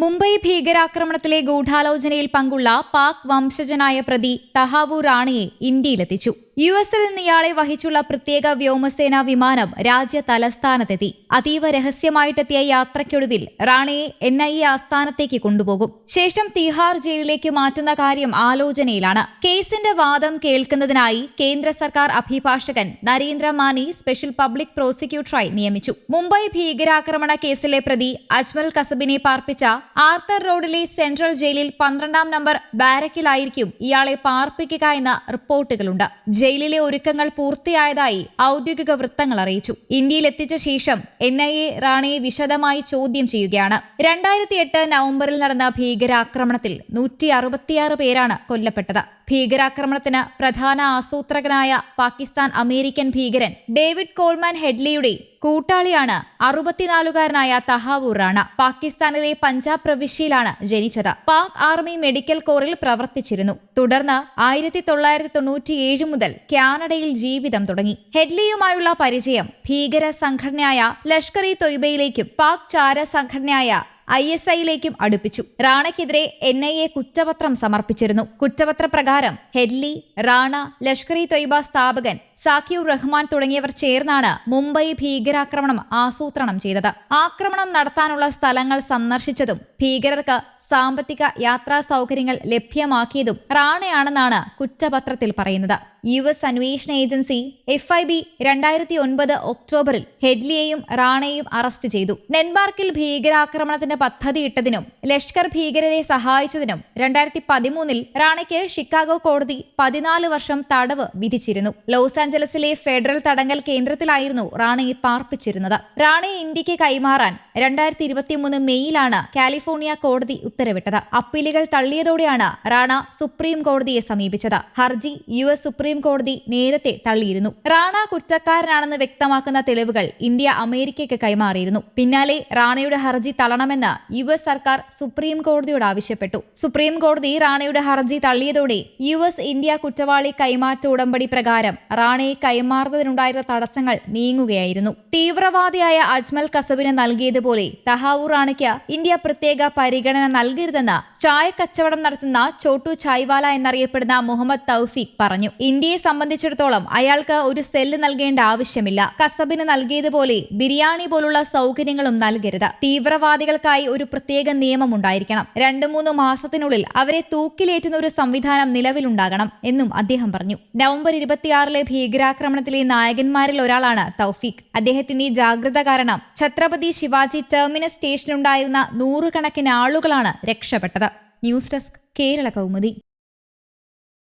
മുംബൈ ഭീകരാക്രമണത്തിലെ ഗൂഢാലോചനയിൽ പങ്കുള്ള പാക് വംശജനായ പ്രതി തഹാവു റാണിയെ ഇന്ത്യയിലെത്തിച്ചു. യു എസിൽ നിന്ന് ഇയാളെ വഹിച്ചുള്ള പ്രത്യേക വ്യോമസേനാ വിമാനം രാജ്യ തലസ്ഥാനത്തെത്തി. അതീവ രഹസ്യമായിട്ടെത്തിയ യാത്രയ്ക്കൊടുവിൽ റാണയെ എൻ ഐ എ ആസ്ഥാനത്തേക്ക് കൊണ്ടുപോകും. ശേഷം തിഹാർ ജയിലിലേക്ക് മാറ്റുന്ന കാര്യം ആലോചനയിലാണ്. കേസിന്റെ വാദം കേൾക്കുന്നതിനായി കേന്ദ്ര സർക്കാർ അഭിഭാഷകൻ നരേന്ദ്ര മാനി സ്പെഷ്യൽ പബ്ലിക് പ്രോസിക്യൂട്ടറായി നിയമിച്ചു. മുംബൈ ഭീകരാക്രമണ കേസിലെ പ്രതി അജ്മൽ കസബിനെ പാർപ്പിച്ച ആർത്തർ റോഡിലെ സെൻട്രൽ ജയിലിൽ പന്ത്രണ്ടാം നമ്പർ ബാരക്കിലായിരിക്കും ഇയാളെ പാർപ്പിക്കുക എന്ന റിപ്പോർട്ടുകളുണ്ട്. ജയിലിലെ ഒരുക്കങ്ങൾ പൂർത്തിയായതായി ഔദ്യോഗിക വൃത്തങ്ങൾ അറിയിച്ചു. ഇന്ത്യയിൽ എത്തിച്ച ശേഷം എൻ ഐ എ റാണയെ വിശദമായി ചോദ്യം ചെയ്യുകയാണ്. രണ്ടായിരത്തി എട്ട് നവംബറിൽ നടന്ന ഭീകരാക്രമണത്തിൽ നൂറ്റി അറുപത്തിയാറ് പേരാണ് കൊല്ലപ്പെട്ടത്. ഭീകരാക്രമണത്തിന് പ്രധാന ആസൂത്രകനായ പാകിസ്ഥാൻ അമേരിക്കൻ ഭീകരൻ ഡേവിഡ് കോൾമാൻ ഹെഡ്ലിയുടെ കൂട്ടാളിയാണ് അറുപത്തിനാലുകാരനായ തഹാവൂർ റാണ. പാകിസ്ഥാനിലെ പഞ്ചാബ് പ്രവിശ്യയിലാണ് ജനിച്ചത്. പാക് ആർമി മെഡിക്കൽ കോറിൽ പ്രവർത്തിച്ചിരുന്നു. തുടർന്ന് ആയിരത്തി തൊള്ളായിരത്തി തൊണ്ണൂറ്റിയേഴ് മുതൽ കാനഡയിൽ ജീവിതം തുടങ്ങി. ഹെഡ്ലിയുമായുള്ള പരിചയം ഭീകര സംഘടനയായ ലഷ്കർ ഇ തൊയ്ബയിലേക്കും പാക് ചാര സംഘടനയായ ഐ എസ് ഐയിലേക്കും അടുപ്പിച്ചു. റാണയ്ക്കെതിരെ എൻ ഐ എ കുറ്റപത്രം സമർപ്പിച്ചിരുന്നു. കുറ്റപത്ര പ്രകാരം ഹെഡ്ലി റാണ ലഷ്കർ ഇ തൊയ്ബ സ്ഥാപകൻ സാക്കിയുർ റഹ്മാൻ തുടങ്ങിയവർ ചേർന്നാണ് മുംബൈ ഭീകരാക്രമണം ആസൂത്രണം ചെയ്തത്. ആക്രമണം നടത്താനുള്ള സ്ഥലങ്ങൾ സന്ദർശിച്ചതും ഭീകരർക്ക് സാമ്പത്തിക യാത്രാ സൗകര്യങ്ങൾ ലഭ്യമാക്കിയതും റാണയാണെന്നാണ് കുറ്റപത്രത്തിൽ പറയുന്നത്. യു എസ് അന്വേഷണ ഏജൻസി എഫ് ഐ ബി രണ്ടായിരത്തി ഒൻപത് ഒക്ടോബറിൽ ഹെഡ്ലിയെയും റാണയെയും അറസ്റ്റ് ചെയ്തു. നെൻമാർക്കിൽ ഭീകരാക്രമണത്തിന്റെ പദ്ധതിയിട്ടതിനും ലഷ്കർ ഭീകരരെ സഹായിച്ചതിനും രണ്ടായിരത്തി പതിമൂന്നിൽ റാണയ്ക്ക് ഷിക്കാഗോ കോടതി പതിനാല് വർഷം തടവ് വിധിച്ചിരുന്നു. ലോസ് ആഞ്ചലസിലെ ഫെഡറൽ തടങ്കൽ കേന്ദ്രത്തിലായിരുന്നു റാണയെ പാർപ്പിച്ചിരുന്നത്. റാണയെ ഇന്ത്യയ്ക്ക് കൈമാറാൻ രണ്ടായിരത്തി ഇരുപത്തിമൂന്ന് മെയ്യിലാണ് കാലിഫോർണിയ കോടതി ഉത്തരവിട്ടത്. അപ്പീലുകൾ തള്ളിയതോടെയാണ് റാണ സുപ്രീം കോടതിയെ സമീപിച്ചത്. ഹർജി യു എസ് സുപ്രീം കോടതി നേരത്തെ തള്ളിയിരുന്നു. റാണ കുറ്റക്കാരനാണെന്ന് വ്യക്തമാക്കുന്ന തെളിവുകൾ ഇന്ത്യ അമേരിക്കയ്ക്ക് കൈമാറിയിരുന്നു. പിന്നാലെ റാണയുടെ ഹർജി തള്ളണമെന്ന് യു എസ് സർക്കാർ സുപ്രീം കോടതിയോട് ആവശ്യപ്പെട്ടു. സുപ്രീം കോടതി റാണയുടെ ഹർജി തള്ളിയതോടെ യു എസ് ഇന്ത്യ കുറ്റവാളി കൈമാറ്റ ഉടമ്പടി പ്രകാരം റാണയെ കൈമാറുന്നതിനുണ്ടായിരുന്ന തടസ്സങ്ങൾ നീങ്ങുകയായിരുന്നു. തീവ്രവാദിയായ അജ്മൽ കസബിന് നൽകിയതുപോലെ തഹാവൂർ റാണയ്ക്ക് ഇന്ത്യ പ്രത്യേക പരിഗണന നൽകരുതെന്ന് ചായ കച്ചവടം നടത്തുന്ന ചോട്ടു ചായ്വാല എന്നറിയപ്പെടുന്ന മുഹമ്മദ് തൗഫീഖ് പറഞ്ഞു. ഇന്ത്യയെ സംബന്ധിച്ചിടത്തോളം അയാൾക്ക് ഒരു സെല്ല് നൽകേണ്ട ആവശ്യമില്ല. കസബിന് നൽകിയതുപോലെ ബിരിയാണി പോലുള്ള സൗകര്യങ്ങളും നൽകരുത്. തീവ്രവാദികൾക്കായി ഒരു പ്രത്യേക നിയമം ഉണ്ടായിരിക്കണം. രണ്ടു മൂന്ന് മാസത്തിനുള്ളിൽ അവരെ തൂക്കിലേറ്റുന്ന ഒരു സംവിധാനം നിലവിലുണ്ടാകണം എന്നും അദ്ദേഹം പറഞ്ഞു. നവംബർ ഇരുപത്തിയാറിലെ ഭീകരാക്രമണത്തിലെ നായകന്മാരിൽ ഒരാളാണ് തൗഫീഖ്. അദ്ദേഹത്തിന്റെ ജാഗ്രത കാരണം ഛത്രപതി ശിവാജി ടെർമിനസ് സ്റ്റേഷനിലുണ്ടായിരുന്ന നൂറുകണക്കിന് ആളുകളാണ് രക്ഷപ്പെട്ടത്. News desk Kerala Kaumudi.